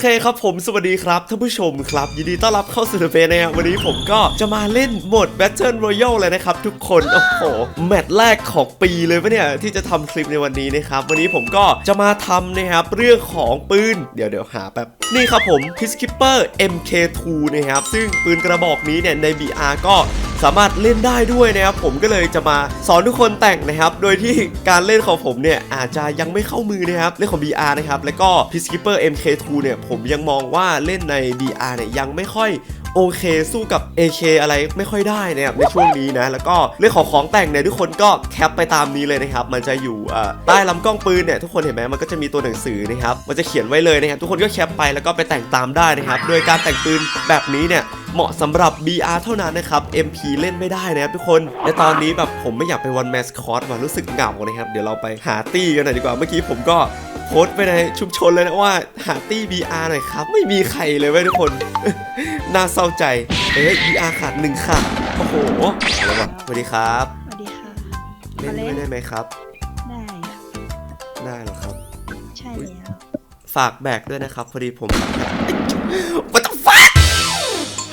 เคครับผมสวัสดีครับท่านผู้ชมครับ ยินดีต้อนรับเข้าสู่เดอะเฟสนะครับวันนี้ผมก็จะมาเล่นโหมด Battle Royale เลยนะครับ ทุกคน โอ้โห แมตช์แรกของปีเลยปะเนี่ย ที่จะทำคลิปในวันนี้นะครับ วันนี้ผมก็จะมาทำนะครับเรื่องของปืน เดี๋ยวเดี๋ยวหาแป๊บ นี่ครับผม Peacekeeper MK2 นะครับ ซึ่งปืนกระบอกนี้เนี่ยใน BR ก็สามารถเล่นได้ด้วยนะครับผมก็เลยจะมาสอนทุกคนแต่งนะครับ โดยที่การเล่นของผมเนี่ยอาจจะยังไม่เข้ามือนะครับเล่นของ BR นะครับแล้วก็ Peacekeeper MK2 เนี่ยผมยังมองว่าเล่นใน BR เนี่ยยังไม่ค่อยโอเคสู้กับ AK อะไรไม่ค่อยได้นะครับในช่วงนี้นะ แล้วก็เรื่องของของแต่งเนี่ยทุกคนก็แคปไปตามนี้เลยนะครับ มันจะอยู่ใต้ลำกล้องปืนเนี่ยทุกคนเห็นไหมมันก็จะมีตัวหนังสือนะครับมันจะเขียนไว้เลยนะครับทุกคนก็แคปไปแล้วก็ไปแต่งตามได้นะครับโดยการแต่งปืนแบบนี้เนี่ยเหมาะสำหรับ BR เท่านั้นนะครับ MP เล่นไม่ได้นะครับทุกคน และตอนนี้แบบผมไม่อยากไปวันแมสคอตว่ะรู้สึกเหงานะครับ เดี๋ยวเราไปหาตี้กันหน่อยดีกว่า เมื่อกี้ผมก็ พสต์ไปในชุมชนเลยนะว่าหาตี้ BR หน่อยครับ ไม่มีใครเลยเว้ยทุกคน น่าเศร้าใจเอ้ย BR ขาดหนึ่งขาดโอ้โหอะไรวะสวัสดีครับสวัสดีค่ะเล่นด้วยได้ไหมครับ ได้ค่ะได้เหรอครับ ใช่แล้ว ฝากแบกด้วยนะครับ พอดีผม What the fuck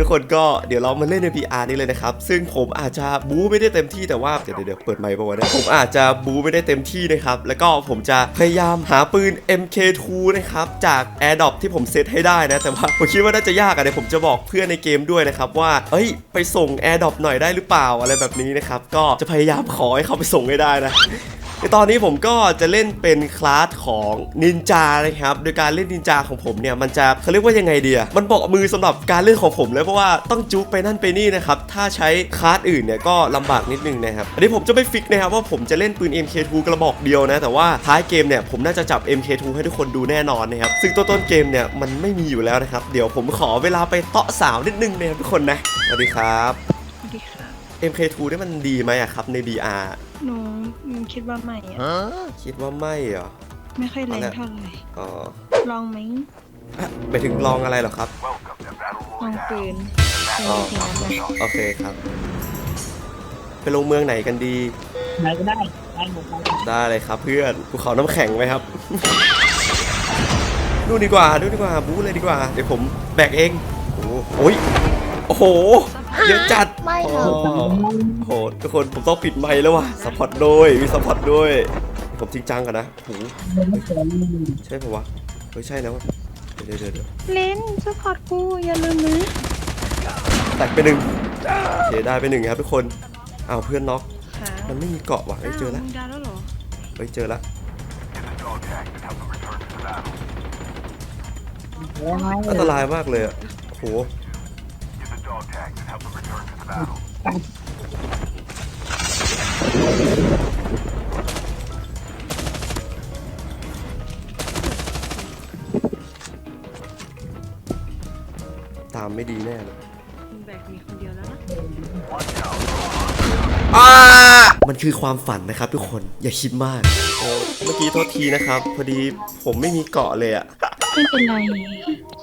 ทุกคนก็เดี๋ยวเรามาเล่นใน PR นี้เลยนะครับ ซึ่งผมอาจจะบู๊ไม่ได้เต็มที่แต่ว่าเดี๋ยวเดี๋ยวเปิดไมค์ปะวะเนี่ยผมอาจจะบู๊ไม่ได้เต็มที่นะครับ แล้วก็ผมจะพยายามหาปืน MK2 นะครับจาก Air d r o p ที่ผมเซตให้ได้นะ แต่ว่าผมคิดว่าน่าจะยากอะเดี๋ยวผมจะบอกเพื่อนในเกมด้วยนะครับว่าเอ้ยไปส่ง Air d r o p หน่อยได้หรือเปล่าอะไรแบบนี้นะครับก็จะพยายามขอให้เขาไปส่งให้ได้นะ ตอนนี้ผมก็จะเล่นเป็นคลาสของนินจานะครับ โดยการเล่นนินจาของผมเนี่ยมันจะเขาเรียกว่ายังไงเดีอะมันเบอกมือสำหรับการเล่นของผมเลยเพราะว่าต้องจุกไปนั่นไปนี่นะครับ ถ้าใช้คลาสอื่นเนี่ยก็ลำบากนิดนึงนะครับ อันนี้ผมจะไม่ฟิกนะครับว่าผมจะเล่นปืน MK2 กระบอกเดียวนะ แต่ว่าท้ายเกมเนี่ยผมน่าจะจับ MK2 ให้ทุกคนดูแน่นอนนะครับ ซึ่งตัวต้นเกมเนี่ยมันไม่มีอยู่แล้วนะครับ เดี๋ยวผมขอเวลาไปเตาะสาวนิดนึงนะครับทุกคนนะ สวัสดีครับ MK2 ได้มันดีไหมอะครับใน BR หนูอืมคิดว่าไม่อะคิดว่าไม่เหรอ ไม่ค่อยแรงเท่าไหร่อ๋อลองไหมอะไปถึงลองอะไรเหรอครับ ลองปืนเป็นอ๋อทีนั้นนะโอเคครับ ไปลงเมืองไหนกันดี ไหนก็ได้ ได้หมดเลยได้เลยครับเพื่อนภูเขาน้ำแข็งไหมครับดูนดีกว่าดูนดีกว่าบู๊เลยดีกว่า เดี๋ยวผมแบกเอง โอ้โห โอ้ยโอ้โห เยอะจัดไม่โอ้ค่ะโหทุกคนผมต้องปิดไมค์แล้วว่ะสปอร์ตด้วยมีสปอร์ตด้วย ผมจริงจังกันนะโอ้โหใช่ปะวะเฮ้ยใช่นะวะเดี๋ยวเดี๋ยวเดี๋ยวเล่นสปอร์ตกูอย่าลืมนะแตกไปหนึ่งโอเคได้ไปหนึ่งครับทุกคนเอาวเพื่อนน็อกค่ะมันไม่มีเกาะว่ะเฮ้ยเจอแล้วาวมึงดาวแล้วเหรอเฮ้ยเจอแล้วอันตรายมากเลยอะโอ้โห ตามไม่ดีแน่เลยมึงแบกมีคนเดียวแล้วนะมันคือความฝันนะครับทุกคน อย่าคิดมากโอ้เมื่อกี้โทษทีนะครับ พอดีผมไม่มีเกาะเลยอะไม่เป็นไร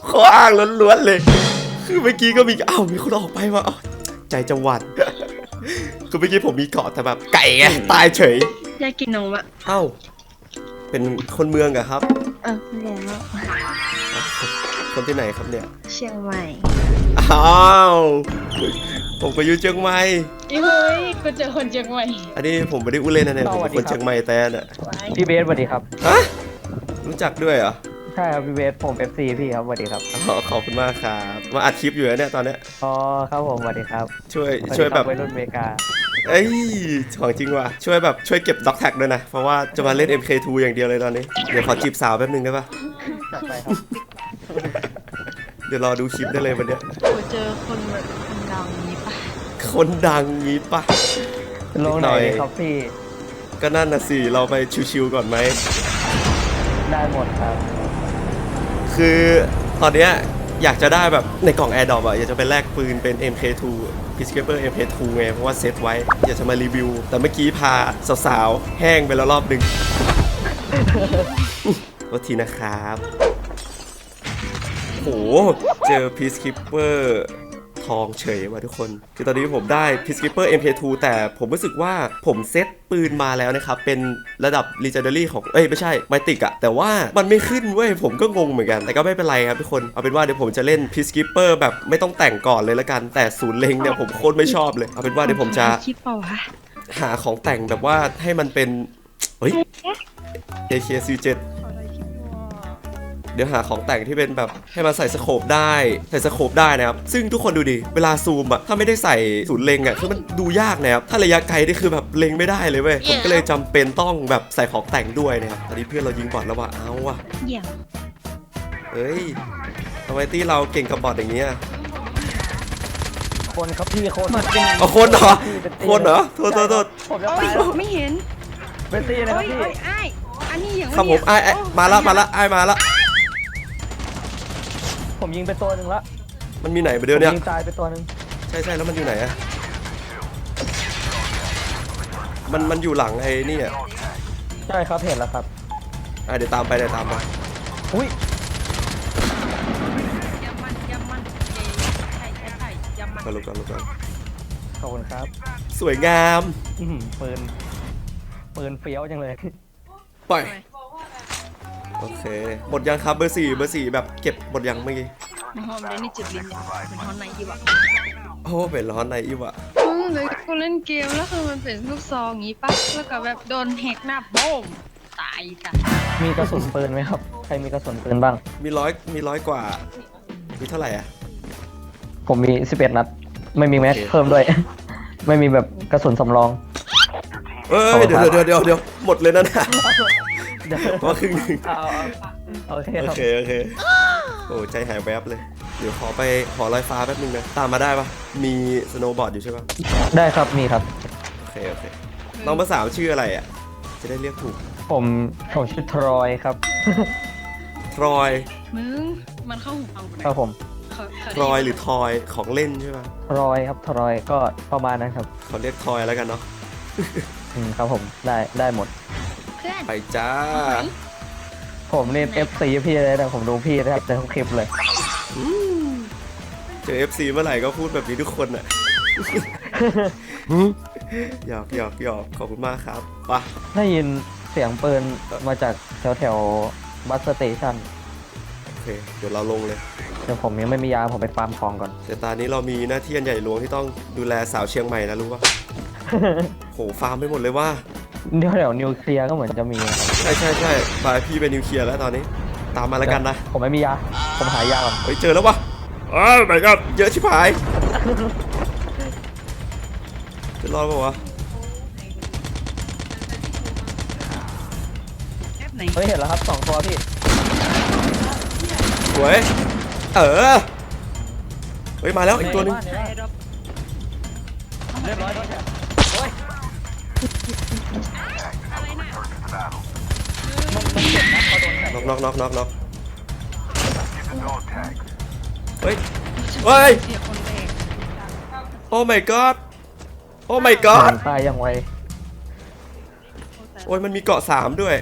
ข้ออ้างล้วนๆเลย คือเมื่อกี้ก็มีอ้าวมีคนออกไปว่ะอ้าวใจจะหวั่นคือเมื่อกี้ผมมีเกาะแต่แบบไก่ไงตายเฉยอยากกินนมอะเอ้าเป็นคนเมืองเหรอะครับ เออแล้วคนที่ไหนครับเนี่ยเชียงใหม่อ้าวผมก็อยู่เชียงใหม่เฮ้ยกูเจอคนเชียงใหม่อันนี้ผมไม่ได้อู้เล่นนะเนี่ยผมเป็นคนเชียงใหม่แต่น่ะพี่เบสสวัสดีครับฮะรู้จักด้วยเหรอ ใช่ครับพี่เบสผม FC พี่ครับสวัสดีครับอ๋อขอบคุณมากครับ มาอัดคลิปอยู่นะเนี่ยตอนเนี้ย อ๋อครับผมสวัสดีครับช่วยสสดีช่วยคแบรับวัยรุ่นอเมริกา เอ้ยของจริงว่ะ ช่วยแบบช่วยเก็บด็อกแท็กด้วยนะ เพราะว่าจะมาเล่น MK2 อย่างเดียวเลยตอนนี้ เดี๋ยวขอจีบสาวแป๊บนึงได้ปะจัดไปครับ เดี๋ยวรอดูคลิปได้เลยวันเนี้ยกูเจอคนแบบคนดังนี้ปะคนดังงี้ปะ ลงไหนนิดหน่อยดีครับพี่ก็นั่นน่ะสิ เราไปชิวๆก่อนไหมได้หมดครับ คือตอนเนี้ยอยากจะได้แบบในกล่อง Air d r o p อะอยากจะไปแลกปืนเป็น MK2 Peacekeeper MK2 ไง เพราะว่าเซตไว้ อยากจะมารีวิว แต่เมื่อกี้พาสาวๆ แห้งไปแล้วรอบหนึ่งวัทีนะครับโหเจอ Peacekeeper ทองเฉยว่ะทุกคน คือตอนนี้ผมได้ Peacekeeper MK2 แต่ผมรู้สึกว่าผมเซตปืนมาแล้วนะครับ เป็นระดับ Legendary ของ เอ้ย ไม่ใช่ m y t i c อะแต่ว่ามันไม่ขึ้นเว้ย ผมก็งงเหมือนกัน แต่ก็ไม่เป็นไรครับทุกคน เอาเป็นว่าเดี๋ยวผมจะเล่น Peacekeeper แบบไม่ต้องแต่งก่อนเลยละกัน แต่ศูนย์เล็งเนี่ยผมโคตรไม่ชอบเลย เอาเป็นว่าเดี๋ยวผมจะคิดเปล่าวะหาของแต่งแบบว่าให้มันเป็น เฮ้ย AK47 เดี๋ยวหาของแต่งที่เป็นแบบให้มันใส่สโคปได้ใส่สโคปได้นะครับ ซึ่งทุกคนดูดิ เวลาซูมอะถ้าไม่ได้ใส่ศูนย์เล็งอะคือมันดูยากนะครับ ถ้าระยะไกลนี่คือแบบเล็งไม่ได้เลยเว้ย ผมก็เลยจำเป็นต้องแบบใส่ของแต่งด้วยนะครับ ตอนนี้เพื่อนเรายิงบอดแล้วว่ะเอาว่ะเหี้ยเฮ้ยทำไมตี้เราเก่งกับบอดอย่างเงี้ยคนครับพี่คนหมดเป็นไงเอาคนเหรอ คนเหรอ โทษโทษโทษผมจะโอ้ตายยแล้วไม่เห็นเป็นตีนะคโอ้รับยพี่โอ้ยอ้ายอันนี้อย่างครับผมไอ้ไอ้มาละมาละไอ้มาละ ผมยิงไปตัวหนึ่งละมันมีไหนไปเดี๋ยวเนี้ยผมยิงตายไปตัวหนึ่งใช่ใช่แล้วมันอยู่ไหนอะมันมันอยู่หลังไอ้นี่อะใช่ครับเห็นแล้วครับ อะเดี๋ยวตามไปเดี๋ยวตามไปอุ้ยยำมันยำมันเย้ใช่ใช่ใช่ยำมันก่อนลูกก่อนลูกก่อนขอบคุณครับสวยงาม อื้อหือปืนปืนเฟี้ยวจังเลยปล่อย โอเค หมดยังครับเบอร์สี่เบอร์สี่แบบเก็บหมดยังเมื่อกี้มาหอมได้นี่จุดลิ้นเนี่ยเป็นฮอนไหนดีวะโอ้เป็นร้อนในอีวะอืมเลยกูเล่นเกมแล้วคือมันเป็นลูกซองงี้ปะแล้วก็แบบโดนแฮกหน้าโบ้มตายจ้ะมีกระสุนปืนไหมครับ ใครมีกระสุนปืนบ้าง มีร้อยมีร้อยกว่า มีเท่าไหร่อะ ผมมี 11 นัด ไม่มีแม็กโอเค เพิ่มด้วย ไม่มีแบบกระสุนสำรอง เอ้ขอบยคุณเดี๋ยวครับเดี๋ยวเดี๋ยวเดี๋ยวหมดเลยนะเนี่ย เดี๋ยวว่าครึ่งหนึ่งเอาเอาโอเคโอเคโอเคโอ้ใจหายแวบเลย เดี๋ยวขอไปขอลอยฟ้าแป๊บนึงนะตามมาได้ปะมีสโนว์บอร์ดอยู่ใช่ปะได้ครับมีครับ โอเคโอเคน้องภาษาวชื่ออะไรอะ จะได้เรียกถูกผมผมชื่อทรอยครับทรอยมึงมันเข้าหูฟังกูครับผมทรอยหรือทอยของเล่นใช่ปะทรอยครับทรอยก็ประมาณนั้นครับเขาเรียกทอยแล้วกันเนาะอืมครับผมได้ได้หมด พื่อนไปจ้าผมนี่ FC พี่เลยแต่ผมดูพี่นะครับในทุกคลิปเลย เจอ FC เมื่อไหร่ก็พูดแบบนี้ทุกคนอะ หยอกหยอกหยอกขอบคุณมากครับไปะได้ยินเสียงปืนมาจากแถวแถวบัสสเตชันโอเค เดี๋ยวเราลงเลย เดี๋ยวผมยังไม่มียาผมไปฟาร์มของก่อน เดี๋ยวตอนนี้เรามีหน้าที่อันใหญ่หลวงที่ต้องดูแลสาวเชียงใหม่นะรู้ปะ โหฟาร์มไปหมดเลยว่า เดี๋ยวแถวนิวเคลียร์ก็เหมือนจะมีนะครับใช่ใช่ใช่บายพี่เป็นนิวเคลียร์แล้วตอนนี้ ตามมาแล้วกันนะผมไม่มียา ผมหายาก่อนเฮ้ยเจอแล้ววะอ้าวไปครับเยอะชิบหายจะรอดปะวะแอปไหนเฮ้ยเห็นแล้วครับสองตัวพี่สวยเออเฮ้ยมาแล้วอีกตัวหนึงในบ้าไอ้รอบเรียบร้อยแล้ว นะพอโดนแทงน็อกน็อกน็อกน็อกน็อกเฮ้ยเฮ้ยเสียคนแรกโอ้ my god โอ้ my god ตายอย่างไวโอ้ยมันมีเกาะสามด้วย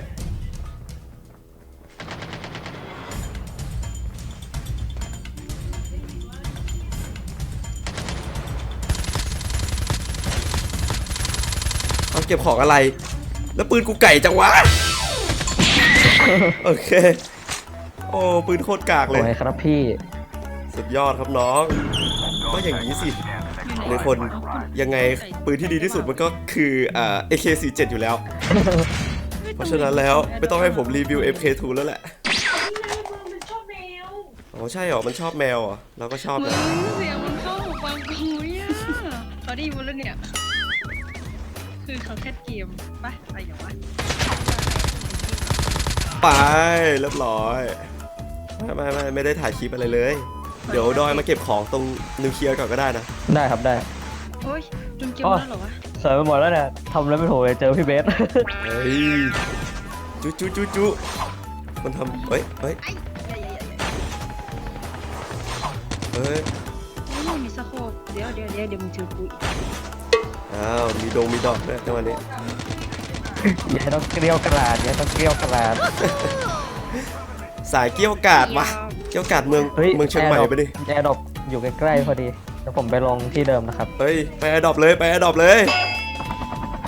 เอาเก็บของอะไร แล้วปืนกูไก่จังวะ โอเค โอ้ปืนโคตรกากสเลยวยครับพี่ สุดยอดครับน้องก็อย่างนี้สิในคนยังไงปืนที่ดีที่สุดมันก็คืออ่า AK47 อยู่แล้ว เพราะฉะนั้นแล้วไม่ต้องให้ผมรีวิว MK2 แล้วแหละอ๋อใช่เหรอมันชอบแมวเหรอเราก็ชอบมึนะงเสียงมันเข้าหูฟังกูอะเขาได้ยินหมดแล้วเนี่ย คือเขาแค่เกมปะอะไรอย่างวะ ไปเรียบร้อยไม่ไม่ไม่ไม่ได้ถ่ายคลิปอะไรเลย เดี๋ยวดอยมาเก็บของตรงนิวเคลียร์ก่อนก็ได้นะได้ครับได้โอ้ยจุนเกมอ๋อแล้วเหรอวะสวยไปหมดแล้วเนี่ยทำแล้วไม่ถูกเลยเจอพี่เบส เฮ้ยจุจุจุจุมันทำเฮ้ยเฮ้ยไอ้ยอ้ยนี่มีสโคปเดี๋ยวเดี๋ยวเดี๋ยวเดี๋ยวมึงเจอกูอีกอ้าวมีดงมีดอกด้วยจังหวะนี้ อย่าต้องเกลียวกระดาษอย่าต้องเกลียวกระดาษ สายเกี้ยวกาดวะเกี้ยวกาดเมืองเฮ้ยเมืองเชียงใหม่ไปดิแอร์ดรอปอยู่ใกล้ๆพอดีเดี๋ยวผมไปลงที่เดิมนะครับ เฮ้ยไปอดอบเลยไปอดอบเลย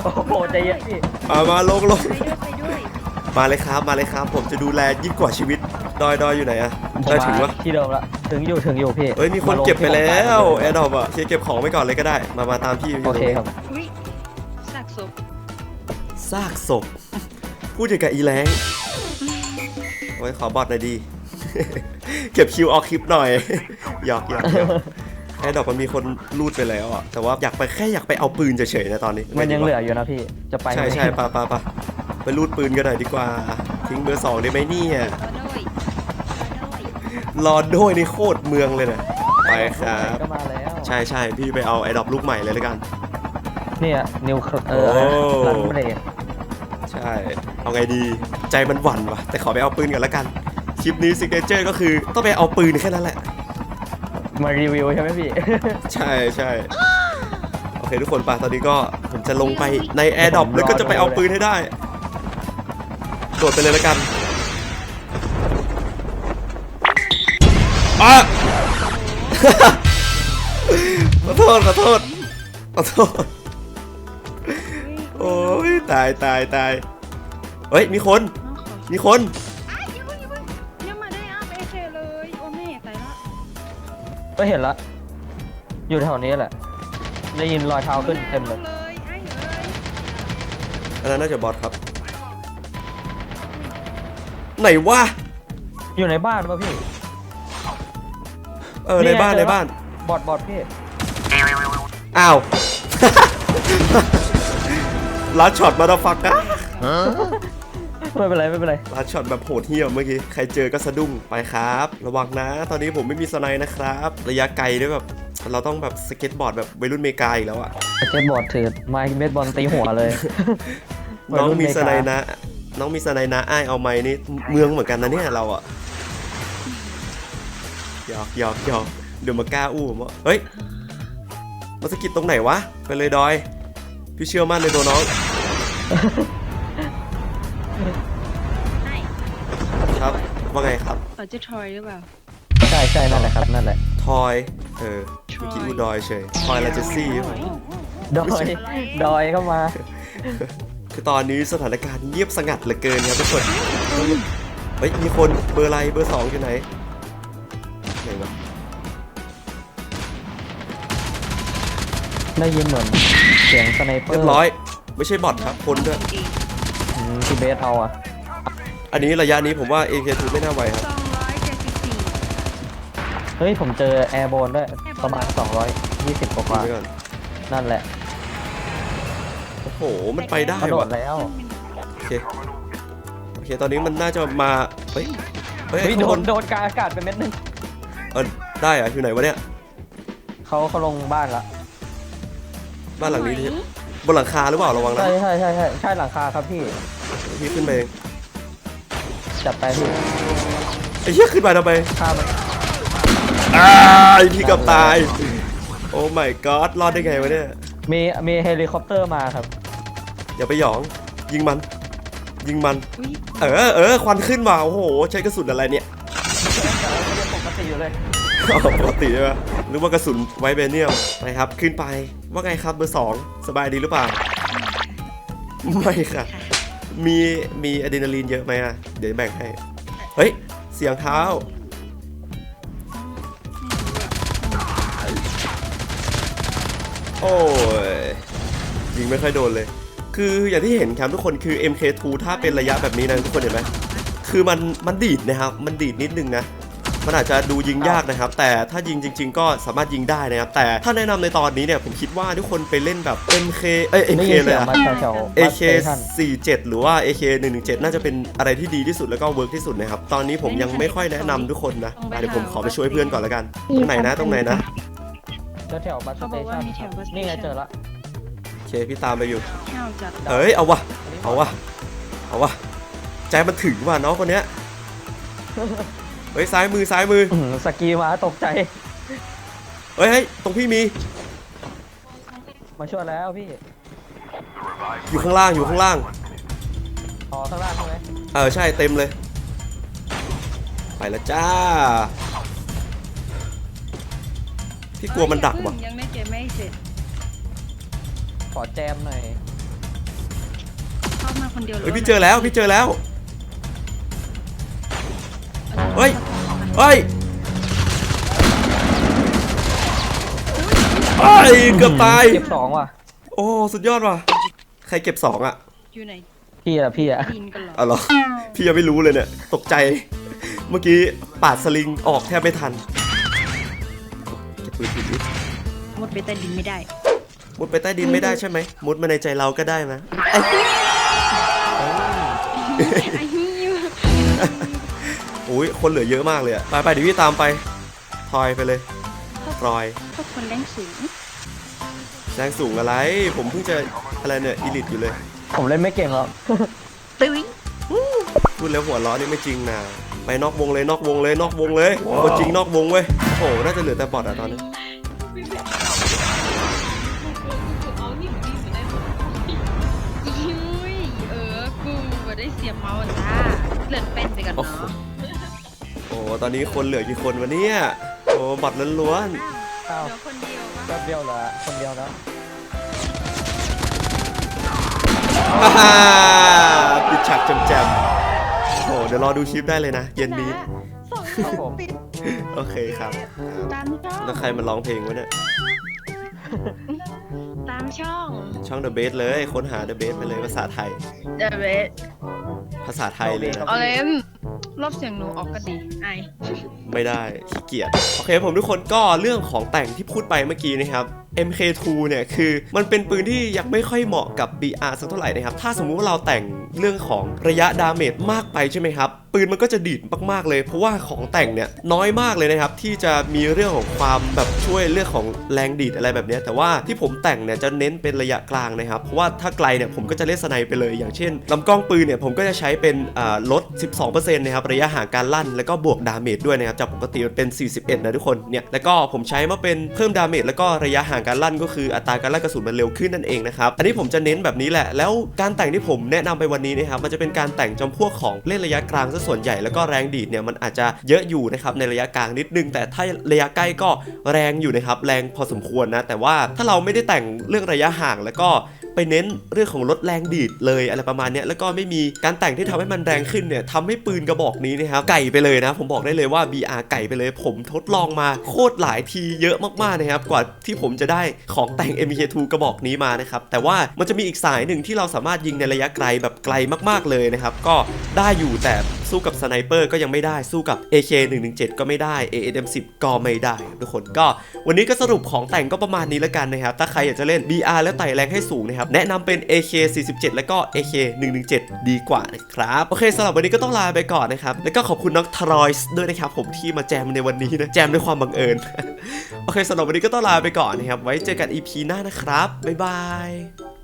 โอ้โหใจเย็นพี่มามาลงลงไปด้วยไปด้วยมาเลยครับมาเลยครับ ผมจะดูแลยิ่งกว่าชีวิตดอยดอยอยู่ไหนอะผมได้ถึงมาวะที่เดิมละถึงอยู่ถึงอยู่พี่เฮ้ยมีคนาลงเก็บไปที่แล้ผมวตามแอดดอปอะเคลียร์เก็บของไว้ก่อนเลยก็ได้ มามาตามพี่ยู่โอเคตงนี้ครับ อุ้ยซากศพ ซากศพ พูดอย่างกับอีแรงโอ้ยขอบอดหน่อยดี เก็บคิวออกคลิปหน่อยหยอกหยอกหยอกแอดดอปมันมีคนรูดไปแล้วอะแต่ว่าอยากไปแค่อยากไปเอาปืนเฉยๆนะตอนนี้มันยังเหลืออยู่นะพี่ จะไปใช่ไหมใช่ปะปะปะไปรูดปืนกันหน่อยดีกว่า ทิ้งเบอร์สองได้ไหมเนี่ยรอด้วยรอด้วยรอโดยนี่โคตรเมืองเลยนะไปครับก็มาแล้วใช่ใช่พี่ไปเอาไอ้ดอกลูกใหม่เลยแล้วกัน เนี่ยนิวเออโอ้หลังเบรกใช่ เอาไงดี ใจมันหวั่นว่ะ แต่ขอไปเอาปืนก่อนแล้วกัน คลิปนี้ซิกเนเจอร์ก็คือต้องไปเอาปืนแค่นั้นแหละ มารีวิวใช่ไหมพี่ ใช่ใช่โอเคทุกคนป่ะตอนนี้ก็ผมจะลงไปในแอร์ดอปแล้วก็จะไปเอาปืนให้ได้โดดไปเลยแล้วกันอะ ขอโทษขอโทษขอโทษ โอ้ยตายตายตาย เฮ้ยมีคน น้องขอมีคน อ้ายอย่าเพิ่งอย่าเพิ่งยังมาได้อัพเอเคเลยโอ้แม่ตายละก็เห็นละ อยู่แถวนี้แหละ ได้ยินรอยเท้าขึ้นเต็มเลย เลยไอ้เอ้ยอันนั้นน่าจะบอทครับ ไหนวะอยู่ในบ้านป่ะพี่เออในบ้านในบ้าน บอดบอดพี่ อ้าว ลัดช็อตมาดฟักนะ ไม่เป็นไรไม่เป็นไรลัดช็อตแบบโหดเหี้ยมเมื่อกี้ ใครเจอก็สะดุ้งไปครับ ระวังนะ ตอนนี้ผมไม่มีสไนด์นะครับ ระยะไกลด้วยแบบ เราต้องแบบสเก็ตบอร์ดแบบวัยรุ่นเมกาอีกแล้วอะเจ็ตบอดถือไม้เบสบอลตีหัวเลยวัยน้องรุ่นมีเมกาสไนด์นะ น้องมีสไนด์นะอ้ายเอาไม้นี่เมืองเหมือนกันนะเนี่ยเราอะหยอกหยอกหยอกเดี๋ยวมากล้าอู้ผมว่าเฮ้ยมาสะกิดตรงไหนวะ ไปเลยดอย พี่เชื่อมั่นในตัวน้อง ว่าไงครับเราจะทอยหรือเปล่า ใช่ใช่นั่นแหละครับนั่นแหละทอย เออเมื่อกี้อูดอยเฉยทอยลาเจซี่ครับผมดอยดอยเข้ามา คือตอนนี้สถานการณ์เงียบสงัดเหลือเกินครับทุกคนเฮ้ยมีคนเบอร์อะไรเบอร์สองอยู่ไหนไหนวะได้ยินเหมือนเสียงสไนเปอร์เรียบร้อย ไม่ใช่บอทครับคนด้วยจริงอืมที่เบสเอาอะ อันนี้ระยะนี้ผมว่า AK2 ไม่น่าไหวครับสองร้อยเจ็ดสิบสี่เฮ้ย ผมเจอแอร์โบนด้วย ประมาณ 220 กว่าดูไว้ก่อนๆนั่นแหละโอ้โหมันไปได้กระโดว่ะดแล้วโอเคโอเค ตอนนี้มันน่าจะมาเฮ้ยเฮ้ยเฮ้ยข้างโดบนนโดนกลางอากาศไปเม็ดนึงเออได้เหรอะอยู่ไหนวะเนี่ยเขาเขาลงบ้านละบ้านหลังนี้ดิบนหลังคาหรือเปล่าระวังนะใช่ใช่ใช่ใช่ใช่หลังคาครับพี่พี่ขึ้นไปเอง จัดไปพี่ไอ้เหี้ยขึ้นไปทำไมฆ่ามันอ้ายพี่เกับตาย โอ้ my god รอดได้ไงวะเนี่ย มีมีเฮลิคอปเตอร์มาครับอย่าไปหยอง ยิงมัน ยิงมันอุ้ยเออเออควันขึ้นมาโอ้โห ใช้กระสุนอะไรเนี่ยปกติอยู่เลยอ๋อปกติใช่ไหมหรือว่ากระสุนไวเบเนียมไปครับ ขึ้นไปว่าไงครับเบอร์สองสบายดีหรือเปล่า ไม่ค่ะ มีมีอะดรีนาลีนเยอะไหมอะ เดี๋ยวแบ่งให้ เฮ้ย เสียงเท้า โอ้ยยิงไม่ค่อยโดนเลย คืออย่างที่เห็นครับทุกคนคือ MK2 ถ้าเป็นระยะแบบนี้นะทุกคนเห็นไหมคือมันมันดีดนะครับ มันดีดนิดนึงนะ มันอาจจะดูยิงยากนะครับ แต่ถ้ายิงจริง ๆ ก็สามารถยิงได้นะครับ แต่ถ้าแนะนำในตอนนี้เนี่ยผมคิดว่าทุกคนไปเล่นแบบ MK เอ้ยได้ MK ยินเลเสียยงอะมาแถวๆ AK บัสสเตชัน47หรือว่า AK 117น่าจะเป็นอะไรที่ดีที่สุดแล้วก็เวิร์กที่สุดนะครับ ตอนนี้ผมยังไม่ค่อยแนะนำทุกคนนะอะเดี๋ยวผมขอไปช่วยเพื่อนก่อนแล้วกัน ตรงไหนนะ ตรงไหนนะแถวๆบัสสเขาบเตอกว่าชันมีแถวบัสนี่ไงเจอละโอเคพี่ตามไปอยู่แถวจัดเอ้ยเอาวะเอาวะเอาวะใจมันถึงว่ะน้องคนเนี้ย เฮ้ยซ้ายมือซ้ายมือ อื้อหือสกีมาตกใจ เฮ้ยเฮ้ยตรงพี่มี มาช่วยแล้วพี่อยู่ข้างล่างอยู่ข้างล่าง อ๋อข้างล่างใช่ไหมเออใช่เต็มเลย ไปแล้วจ้า พี่กลัวมันดักว่ะ ยังไม่เกมไม่เสร็จ ขอแจมหน่อยเข้ามาคนเดียวเฮ้ยพี่เจอแล้วพี่เจอแล้ว เฮ้ยเอ้ยเกือบตาย เก็บสองว่ะโอ้สุดยอดว่ะ ใครเก็บสองอะอยู่ไหนพี่อะพี่อะดินกันเหรออ๋อเหรอ พี่ยังไม่รู้เลยเนี่ย ตกใจ เมื่อกี้ปาดสลิงออกแทบไม่ทันเก็บปืนผิดนิดหมดไปใต้ดินไม่ได้ มุดไปใต้ดินไม่ได้ใช่ไหมมุดมาในใจเราก็ได้นะเอ้ยไอ้ฮิวโอ้ยคนเหลือเยอะมากเลยอะไปไปเดี๋ยวพี่ตามไปทอยไปเลยรอยพวกคนแรงสูงแรงสูงอะไร ผมเพิ่งจะอะไรเนี่ยอีลิทอยู่เลย ผมเล่นไม่เก่งหรอกตึ้งพูดแล้วหัวเร้อนี่ไม่จริงนะไปนอกวงเลยนอกวงเลยนอกวงเลยคนจริงนอกวงเว้ยโอ้โหน่าจะเหลือแต่บอทอะตอนนี้อิวยเออกูมาได้เสียบเมาส์จ้าเลือดเป็นไปกันโอ้โหเนาะโอ้โหตอนนี้คนเหลือกี่คนวะเนี่ยโอ้บอทล้วนอ้าวเดี๋ยวคนเดียวปะแป๊บเดียวเหรอคนเดียวแล้วๆฮ่าฮ่าปิดฉากแจมๆโอ้โหเดี๋ยวรอดูคลิปได้เลยนะ เย็นนี้ สองครับผมติดโอเคครับ ตามช่องแล้วใครมาร้องเพลงวะเนี่ย ตามช่องช่อง The b a s เลย ค้นหา The b a s ไปเลยภาษาไทย เดเวสภาษาไทยเลยนะเอาเลย รอบเสียงหนูออกก็ดีไอไม่ได้ขี้เกียจโอเคผมทุกคนก็เรื่องของแต่งที่พูดไปเมื่อกี้นะครับ MK2 เนี่ยคือมันเป็นปืนที่ยังไม่ค่อยเหมาะกับ BR สักเท่าไหร่นะครับ ถ้าสมมุติว่าเราแต่งเรื่องของระยะดาเมจมากไปใช่ไหมครับ ปืนมันก็จะดีดมากๆเลย เพราะว่าของแต่งเนี่ยน้อยมากเลยนะครับที่จะมีเรื่องของความแบบช่วยเรื่องของแรงดีดอะไรแบบนี้แต่ว่าที่ผมแต่งเนี่ยจะเน้นเป็นระยะกลางนะครับเพราะว่าถ้าไกลเนี่ยผมก็จะเล่นสไนไปเลย อย่างเช่นลำกล้องปืนเนี่ยผมก็จะใช้เป็นลด 12%นะครับระยะห่างการลั่น แล้วก็บวกดาเมจด้วยนะครับจากปกติเป็น 41 นะทุกคนเนี่ยแล้วก็ผมใช้มาเป็นเพิ่มดาเมจแล้วก็ระยะห่างการลั่นก็คืออัตราการลั่นกระสุนมันเร็วขึ้นนั่นเองนะครับอันนี้ผมจะเน้นแบบนี้แหละแล้วการแต่งที่ผมแนะนำไปวันนี้นะครับมันจะเป็นการแต่งจำพวกของเล่นระยะกลางซะส่วนใหญ่แล้วก็แรงดีดเนี่ยมันอาจจะเยอะอยู่นะครับในระยะกลางนิดนึง แต่ถ้าระยะใกล้ก็แรงอยู่นะครับแรงพอสมควรนะแต่ว่าถ้าเราไม่ได้แต่งเรื่องระยะห่างแล้วก็ ไปเน้นเรื่องของลดแรงดีดเลยอะไรประมาณนี้แล้วก็ไม่มีการแต่งที่ทำให้มันแรงขึ้นเนี่ยทำให้ปืนกระบอกนี้นะครับไก่ไปเลยนะ ผมบอกได้เลยว่า BR ไก่ไปเลย ผมทดลองมาโคตรหลายทีเยอะมากๆนะครับกว่าที่ผมจะได้ของแต่ง MK2 กระบอกนี้มานะครับแต่ว่ามันจะมีอีกสายหนึ่งที่เราสามารถยิงในระยะไกลแบบไกลมากๆเลยนะครับก็ได้อยู่แต่สู้กับสไนเปอร์ก็ยังไม่ได้สู้กับ AK117 ก็ไม่ได้ AAM10 ก็ไม่ได้ครับทุกคนก็ วันนี้ก็สรุปของแต่งก็ประมาณนี้แล้วกันนะครับถ้าใครอยากจะเล่น BR แล้วไต่แรงให้สูงนะครับแนะนำเป็น AK47 แล้วก็ AK117 ดีกว่านะครับโอเคสำหรับวันนี้ก็ต้องลาไปก่อนนะครับแล้วก็ขอบคุณน้องทรอยส์ด้วยนะครับผมที่มาแจมในวันนี้นะแจมด้วยความบังเอิญโอเคสำหรับวันนี้ก็ต้องลาไปก่อนนะครับไว้เจอกัน EP หน้านะครับบ๊ายบาย